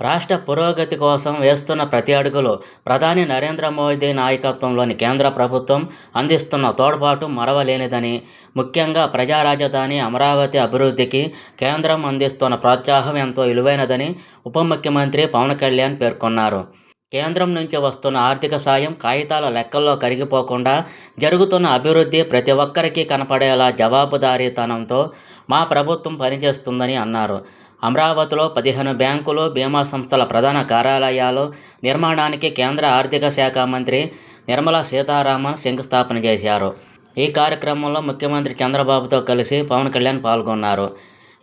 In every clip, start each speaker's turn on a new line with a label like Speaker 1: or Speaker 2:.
Speaker 1: రాష్ట్ర పురోగతి కోసం వేస్తున్న ప్రతి అడుగులో ప్రధాని నరేంద్ర మోదీ నాయకత్వంలోని కేంద్ర ప్రభుత్వం అందిస్తున్న తోడ్పాటు మరవలేనిదని ముఖ్యంగా ప్రజా రాజధాని అమరావతి అభివృద్ధికి కేంద్రం అందిస్తున్న ప్రోత్సాహం ఎంతో విలువైనదని ఉప ముఖ్యమంత్రి పవన్ కళ్యాణ్ పేర్కొన్నారు. కేంద్రం నుంచి వస్తున్న ఆర్థిక సాయం కాగితాల లెక్కల్లో కరిగిపోకుండా జరుగుతున్న అభివృద్ధి ప్రతి ఒక్కరికి కనపడేలా జవాబుదారీతనంతో మా ప్రభుత్వం పనిచేస్తుందని అన్నారు. అమరావతిలో పదిహేను బ్యాంకులు బీమా సంస్థల ప్రధాన కార్యాలయాలు నిర్మాణానికి కేంద్ర ఆర్థిక శాఖ మంత్రి నిర్మలా సీతారామన్ శంకుస్థాపన చేశారు. ఈ కార్యక్రమంలో ముఖ్యమంత్రి చంద్రబాబుతో కలిసి పవన్ కళ్యాణ్ పాల్గొన్నారు.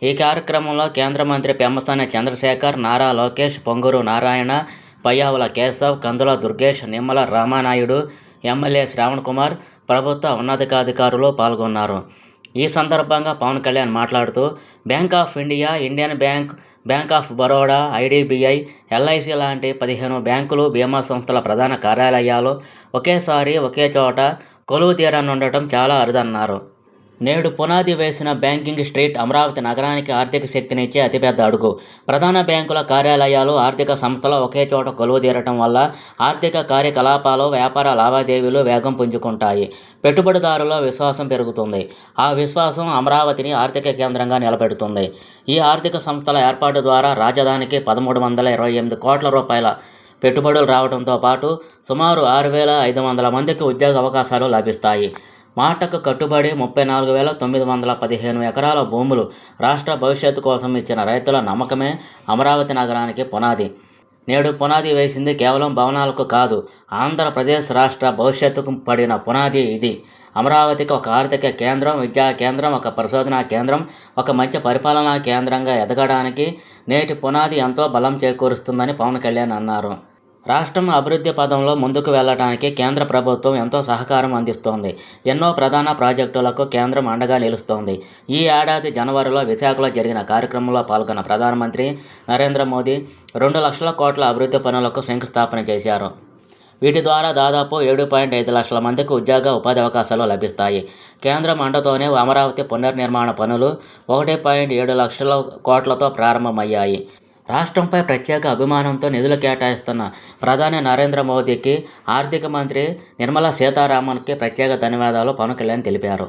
Speaker 1: ఈ కార్యక్రమంలో కేంద్ర మంత్రి పెమ్మసాని చంద్రశేఖర్ నారా లోకేష్ పొంగూరు నారాయణ పయ్యావుల కేశవ్ కందుల దుర్గేష్ నిమ్మల రామానాయుడు ఎమ్మెల్యే శ్రావణ్ కుమార్ ప్రభుత్వ ఉన్నతాధికారులు పాల్గొన్నారు. ఈ సందర్భంగా పవన్ కళ్యాణ్ మాట్లాడుతూ Bank of India Indian Bank Bank of Baroda IDBI LIC లాంటి పదిహేను బ్యాంకులు బీమా సంస్థల ప్రధాన కార్యాలయాలు ఒకేసారి ఒకే చోట కొలువు తీరనుండటం చాలా అరుదన్నారు. నేడు పునాది వేసిన బ్యాంకింగ్ స్ట్రీట్ అమరావతి నగరానికి ఆర్థిక శక్తినిచ్చే అతిపెద్ద అడుగు. ప్రధాన బ్యాంకుల కార్యాలయాలు ఆర్థిక సంస్థలు ఒకే చోట కొలువుదీరటం వల్ల ఆర్థిక కార్యకలాపాలు వ్యాపార లావాదేవీలు వేగం పుంజుకుంటాయి. పెట్టుబడిదారుల విశ్వాసం పెరుగుతుంది. ఆ విశ్వాసం అమరావతిని ఆర్థిక కేంద్రంగా నిలబెడుతుంది. ఈ ఆర్థిక సంస్థల ఏర్పాటు ద్వారా రాజధానికి పదమూడు వందల ఇరవై ఎనిమిది కోట్ల రూపాయల పెట్టుబడులు రావడంతో పాటు సుమారు ఆరు వేల ఐదు వందల మందికి ఉద్యోగ అవకాశాలు లభిస్తాయి. మాటకు కట్టుబడి ముప్పై నాలుగు వేల తొమ్మిది వందల పదిహేను ఎకరాల భూములు రాష్ట్ర భవిష్యత్తు కోసం ఇచ్చిన రైతుల నమ్మకమే అమరావతి నగరానికి పునాది. నేడు పునాది వేసింది కేవలం భవనాలకు కాదు ఆంధ్రప్రదేశ్ రాష్ట్ర భవిష్యత్తుకు పడిన పునాది ఇది. అమరావతికి ఒక ఆర్థిక కేంద్రం విద్యా కేంద్రం ఒక పరిశోధనా కేంద్రం ఒక మంచి పరిపాలనా కేంద్రంగా ఎదగడానికి నేటి పునాది ఎంతో బలం చేకూరుస్తుందని పవన్ కళ్యాణ్ అన్నారు. రాష్ట్రం అభివృద్ధి పదంలో ముందుకు వెళ్ళడానికి కేంద్ర ప్రభుత్వం ఎంతో సహకారం అందిస్తోంది. ఎన్నో ప్రధాన ప్రాజెక్టులకు కేంద్రం అండగా నిలుస్తోంది. ఈ ఏడాది జనవరిలో విశాఖలో జరిగిన కార్యక్రమంలో పాల్గొన్న ప్రధానమంత్రి నరేంద్ర మోదీ రెండు లక్షల కోట్ల అభివృద్ధి పనులకు శంకుస్థాపన చేశారు. వీటి ద్వారా దాదాపు ఏడు పాయింట్ ఐదు లక్షల మందికి ఉద్యోగ ఉపాధి అవకాశాలు లభిస్తాయి. కేంద్రం అండతోనే అమరావతి పునర్నిర్మాణ పనులు ఒకటి పాయింట్ ఏడు లక్షల కోట్లతో ప్రారంభమయ్యాయి. రాష్ట్రంపై ప్రత్యేక అభిమానంతో నిధులు కేటాయిస్తున్న ప్రధాని నరేంద్ర మోదీకి ఆర్థిక మంత్రి నిర్మలా సీతారామన్కి ప్రత్యేక ధన్యవాదాలు పవన్ కళ్యాణ్ తెలిపారు.